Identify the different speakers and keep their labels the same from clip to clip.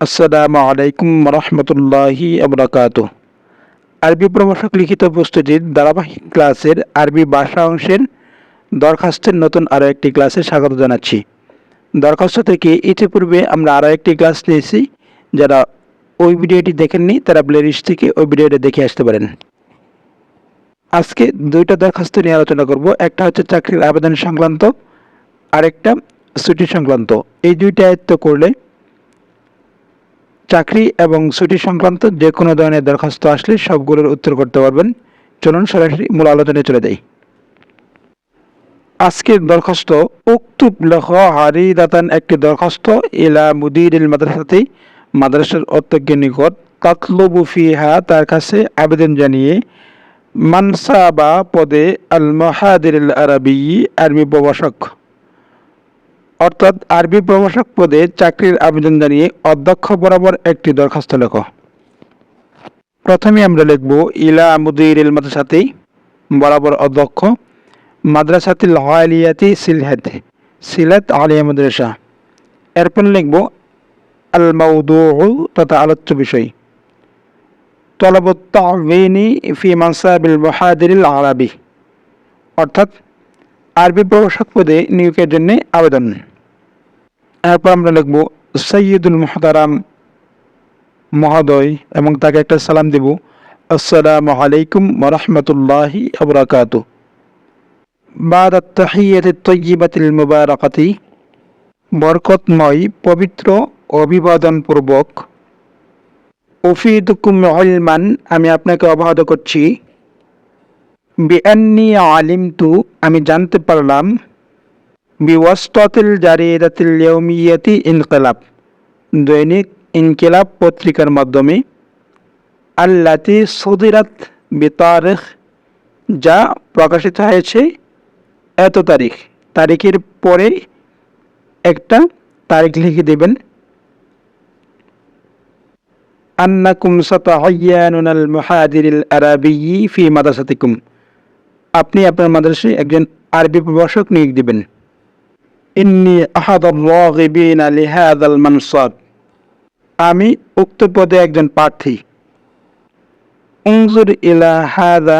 Speaker 1: আসসালামু আলাইকুম রহমতুল্লাহি আবরাকাত আরবি প্রভাষক লিখিত প্রস্তুতির ধারাবাহিক ক্লাসের আরবি ভাষা অংশের দরখাস্তের নতুন আরও একটি ক্লাসে স্বাগত জানাচ্ছি। দরখাস্ত থেকে ইতিপূর্বে আমরা আরও একটি ক্লাস নিয়েছি, যারা ওই ভিডিওটি দেখেননি, তারা প্লেলিস্ট থেকে ওই ভিডিওটি দেখে আসতে পারেন। আজকে দুইটা দরখাস্ত নিয়ে আলোচনা করব। একটা হচ্ছে চাকরির আবেদন সংক্রান্ত, আরেকটা ছুটি সংক্রান্ত। এই দুইটা আয়ত্ত করলে চাকরি এবং ছুটি সংক্রান্ত যে কোনো ধরনের দরখাস্ত আসলে সবগুলোর উত্তর করতে পারবেন। চলুন সরাসরি মূল আলোচনায় চলে যাই। আজকের দরখাস্ত, উক্তুব লহ হারি দাতান একটি দরখাস্ত ইলা মুদির মাদ্রাসাতেই মাদ্রাসার অধ্যক্ষের নিকট তাতলবু ফিহা তার কাছে আবেদন জানিয়ে মানসাবা পদে আল মহাদির আরবি আরবি প্রভাষক অর্থাৎ আরবি প্রভাষক পদে চাকরির আবেদন জানিয়ে অধ্যক্ষ বরাবর একটি দরখাস্ত লেখ। প্রথমে আমরা লিখব, ইলা মুদির ইল মাদ্রাসাতেই বরাবর অধ্যক্ষ, মাদ্রাসাতিল আলিয়াতি সিলহেদ সিলেট আলিয়া মাদ্রাসা। এরপর লিখব, আল মাউদু তথা আলোচ্য বিষয়। তলবত্তাবিনী ফি মানসাবিল মহাদির আরবি। অর্থাৎ আরবি প্রভাষক পদে নিয়োগের জন্য আবেদন। এরপর আমরা লিখব, সৈয়দুল মহতারাম মহোদয় এবং তাকে একটা সালাম দেব, আসসালামু আলাইকুম ওরহমতুল্লাহি আবরাকাত বাদ তৈবাতিল মুবারকাতি বরকতময়, পবিত্র অভিবাদন পূর্বক উফিদুকুম ইলমান, আমি আপনাকে অবহাত করছি। বিআন্নি আলিমতু, আমি জানতে পারলাম, বিওয়াস্তাতিল জারিদাতিল ইয়ৌমিয়াতি ইনকিলাব, দৈনিক ইনকিলাব পত্রিকার মাধ্যমে, আল্লাতি সদিরাত বিতারিখ, যা প্রকাশিত হয়েছে এত তারিখ, তারিখের পরে একটা তারিখ লিখে দেবেন। আন্নাকুম সাতাহাইয়ানুনাল মুহাদিরিল আরাবিয়ি ফি মাদ্রাসাতিকুম আপনি আপনার মাদ্রাসায় একজন আরবি প্রভাষক নিয়োগ দিবেন ইন্নি আহাদ রাগিবিন লিহাদাল মানসাব আমি উক্ত পদে একজন প্রার্থী انظر إلى هذا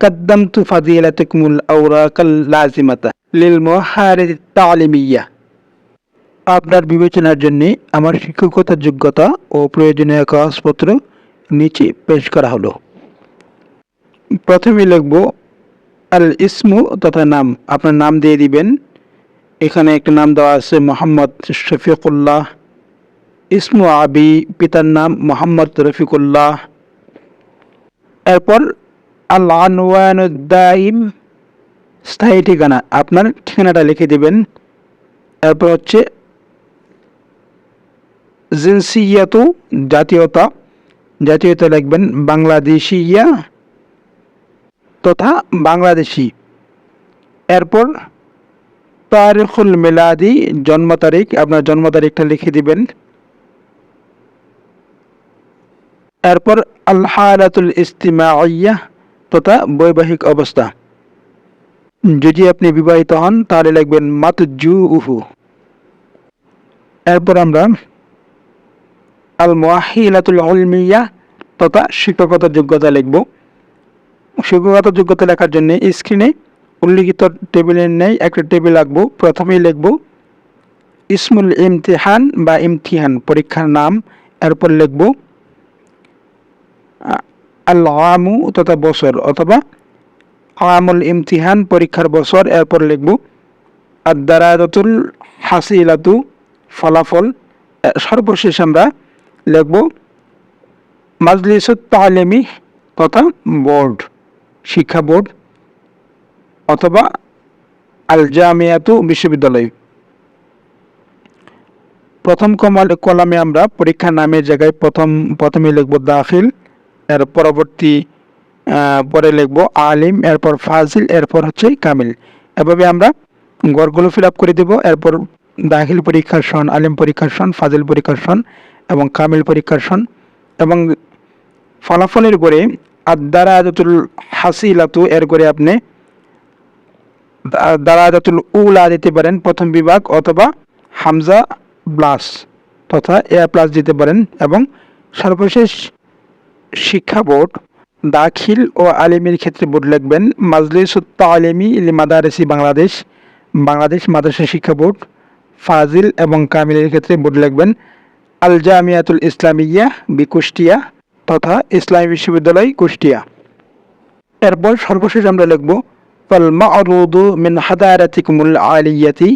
Speaker 1: قدمت فضيلتكم الأوراق اللازمة للمحارة التعليمية আপনার বিবেচনার জন্য আমার শিক্ষকতার যোগ্যতা ও প্রয়োজনীয় কাগজপত্র নিচে পেশ করা হলো প্রথমে লিখব আল ইসমু তথা নাম, আপনার নাম দিয়ে দিবেন। এখানে একটা নাম দেওয়া আছে মোহাম্মদ শফিকুল্লাহ। ইসমু আবি, পিতার নাম মোহাম্মদ রফিকুল্লাহ। এরপর আল আনওয়ানুদ্দাইম স্থায়ী ঠিকানা, আপনার ঠিকানাটা লিখে দিবেন। এরপর হচ্ছে জিনসিয়াতু জাতীয়তা জাতীয়তা লিখবেন বাংলাদেশিয়া। তথা বাংলাদেশি। এরপর তারিখুল মিলাদি জন্ম তারিখ, আপনার জন্ম তারিখটা লিখে দিবেন। এরপর আলহালাতুল ইস্তিমাইয়া তথা বৈবাহিক অবস্থা। যদি আপনি বিবাহিত হন, তাহলে লিখবেন মাতজু উহু এরপর আমরা আল মোয়াহিলাতুল আলমিয়া তথা শিক্ষকতার যোগ্যতা লিখব। শিক্ষকতার যোগ্যতা লেখার জন্য স্ক্রিনে উল্লিখিত টেবিলের নেই একটা টেবিল আঁকবো প্রথমেই লিখব, ইসমুল ইমতিহান বা ইমতিহান পরীক্ষার নাম। এরপর লিখব আল আমু তথা বছর অথবা আমুল ইমতিহান পরীক্ষার বছর। এরপর লিখব আদারাতুল হাসিলাতু ফলাফল সর্বশেষ আমরা লিখব, মাজলিসুত তালেমি তথা বোর্ড শিক্ষা বোর্ড অথবা আল জামিয়াতু বিশ্ববিদ্যালয়। প্রথম কলামে আমরা পরীক্ষার নামের জায়গায় প্রথম প্রথমে লিখব দাখিল, এর পরবর্তী পরে লিখব আলিম, এরপর ফাজিল, এরপর হচ্ছে কামিল। এভাবে আমরা গড়গুলো ফিল আপ করে দেব, এরপর দাখিল পরীক্ষার সন, আলিম পরীক্ষার সন, ফাজিল পরীক্ষার সন এবং কামিল পরীক্ষার সন এবং ফলাফলের করে আদারাতুল হাসিলাতু এর করে আপনি দারাজাতুল উলা দিতে পারেন, প্রথম বিভাগ, অথবা হামজা ব্লাস তথা এ প্লাস দিতে পারেন এবং সর্বশেষ শিক্ষা বোর্ড দাখিল ও আলিমের ক্ষেত্রে বোর্ড লিখবেন মাজলিস আলিমি মাদারেসি বাংলাদেশ বাংলাদেশ মাদ্রাসা শিক্ষা বোর্ড, ফাজিল এবং কামিলের ক্ষেত্রে বোর্ড লিখবেন আল জামিয়াতুল ইসলামিয়া, বি কুষ্টিয়া তথা ইসলামী বিশ্ববিদ্যালয় কুষ্টিয়া। এরপর সর্বশেষ আমরা লিখব, ফাল মা'রুদু মিন হাদারাতিকুমুল আলিয়াতি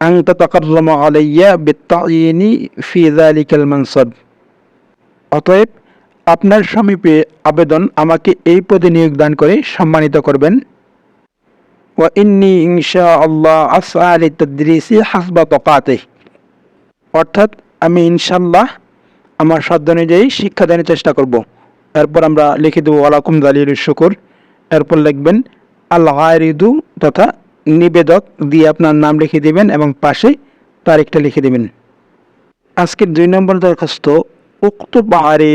Speaker 1: আন তাতাকাররামু আলাইয়া বিত্তাইনি ফি যালিকাল মানসাব। অতএব, আপনার সমীপে আবেদন আমাকে এই পদে নিয়োগ দান করে সম্মানিত করবেন। ওয়া ইন্নি ইনশা আল্লাহ আসআ লিতাদরিসি হাসবা তাকাতিহ। অর্থাৎ, আমি ইনশাল্লাহ আমার সাধ্য অনুযায়ী শিক্ষাদানের চেষ্টা করব। এরপর আমরা লিখে দেবো, ওয়ালাকুম দালিল শুকুর। এরপর লিখবেন, আল্লাহ রিদু তথা নিবেদক দিয়ে আপনার নাম লিখে দিবেন এবং পাশে তারিখটা লিখে দেবেন। আজকের দুই নম্বর দরখাস্ত, উক্ত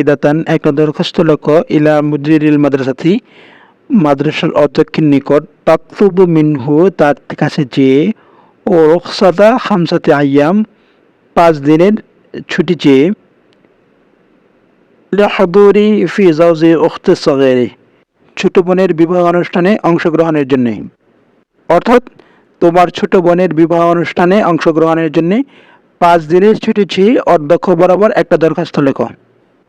Speaker 1: দাতান একটা দরখাস্ত লক্ষ্য ইলা মুদিরিল মাদ্রাসাথি মাদ্রাসার অধ্যক্ষের নিকট তাকতুবু মিনহু, তার কাছে যেয়ে, ও রোকসাদা হামসাতে আয়াম, পাঁচ দিনের ছুটি চেয়ে লাহাদুরি ফি জাউজি উখতে সগেরে। ছোট বোনের বিবাহ অনুষ্ঠানে অংশগ্রহণের জন্য। অর্থাৎ তোমার ছোট বোনের বিবাহ অনুষ্ঠানে অংশগ্রহণের জন্য পাঁচ দিনের ছুটি চেয়ে অধ্যক্ষ বরাবর একটা দরখাস্ত লেখো।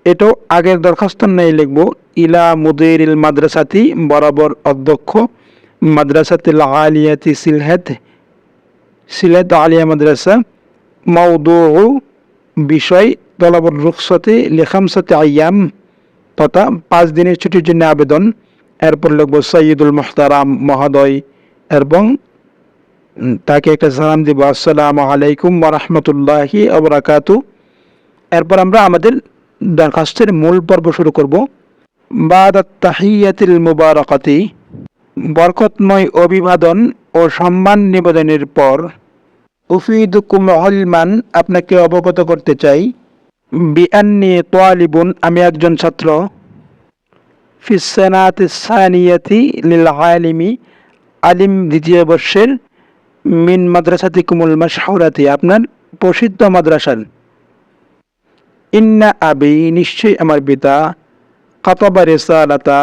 Speaker 1: এটাও আগের দরখাস্ত নেই লিখব, ইলা মুদিরিল মাদ্রাসাতি বরাবর অধ্যক্ষ মাদ্রাসাতিল আলিয়াতি সিলহেদ সিলেট আলিয়া মাদ্রাসা মৌদু বিষয় তলাবর রুখসতে লেখামসাতে আয়াম, তথা পাঁচ দিনের ছুটির জন্য আবেদন। এরপর লিখব সঈদুল মোহতারাম মহোদয়। এবং তাকে একটা সালাম দিব, আসসালামু আলাইকুম ওরহমতুল্লাহি আবরাকাতু এরপর আমরা আমাদের দরখাস্তের মূল পর্ব শুরু করব। বাদ তাহিয়াতিল মুবারকাতি, বরকতময় অভিবাদন ও সম্মান নিবেদনের পর। উফিদুকুম হলমান আপনাকে অবগত করতে চাই। বিআন্নি তোয়ালিবুন আমি একজন ছাত্র। ফিসানাত সানিয়াতি লিল আলিমি, আলিম দ্বিতীয় বর্ষের মিন মাদ্রাসাতি কুমুল মাশহুরাতি, আপনার প্রসিদ্ধ মাদ্রাসার। ইন্না আবি, নিশ্চয়ই আমার পিতা, কাতাবা রেসালাতা,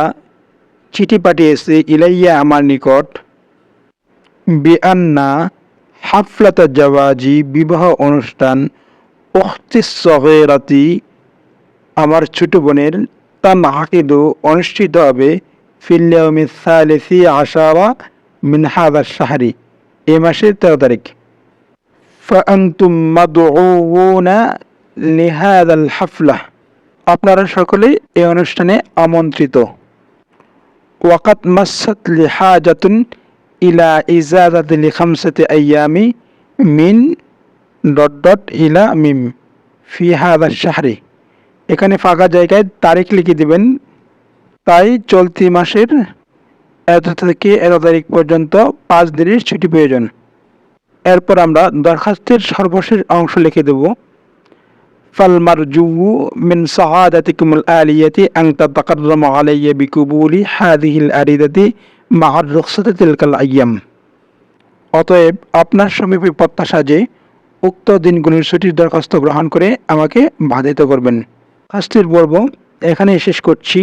Speaker 1: চিঠি পাঠিয়েছে ইলাইয়া আমার নিকট। বিআন্না হাফলাতা জাওয়াজি, বিবাহ অনুষ্ঠান উখতি সগেরাতি আমার ছোট বোনের তান হাকিদু অনুষ্ঠিত হবে ফিল্লিয়মি সালেসি আশারা মিন হাদার শাহরি এ মাসের তেরো তারিখ فأنتم مدعوون لهذا الحفلة আপনারা সকলে এই অনুষ্ঠানে আমন্ত্রিত ওয়াকাত মাসাত লিহাজাতুন ইলা ইজাজাত লি খামসাতি আইয়ামি মিন ডট ডট ইলা মিম ফি হাদা শাহরি এখানে ফাঁকা জায়গায় তারিখ লিখে দিবেন তাই চলতি মাসের এত থেকে এত তারিখ পর্যন্ত পাঁচ দিনের ছুটি প্রয়োজন এরপর আমরা দরখাস্তের সর্বশেষ অংশ লিখে দেব فالمرجو من سعادتكم الآلية أن تتقرم علي بقبول هذه الأريدة مع الرخصة تلك الأيام অতএব আপনার সমীপে প্রত্যাশা যে উক্ত দিনগুলির ছুটির দরখাস্ত গ্রহণ করে আমাকে বাধিত করবেন। কাজটির পর্ব এখানে শেষ করছি।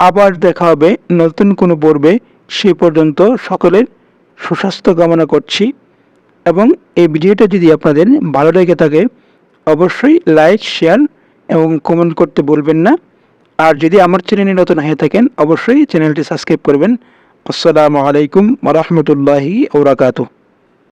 Speaker 1: আবার দেখা হবে নতুন কোনো পর্বে। সে পর্যন্ত সকলের সুস্বাস্থ্য কামনা করছি এবং এই ভিডিওটা যদি আপনাদের ভালো লেগে থাকে, অবশ্যই লাইক, শেয়ার এবং কমেন্ট করতে বলবেন না। আর যদি আমার চ্যানেলে নতুন হয়ে থাকেন, অবশ্যই চ্যানেলটি সাবস্ক্রাইব করবেন। আসসালামু আলাইকুম ওরহমতুল্লাহি ওবরাকাতুহ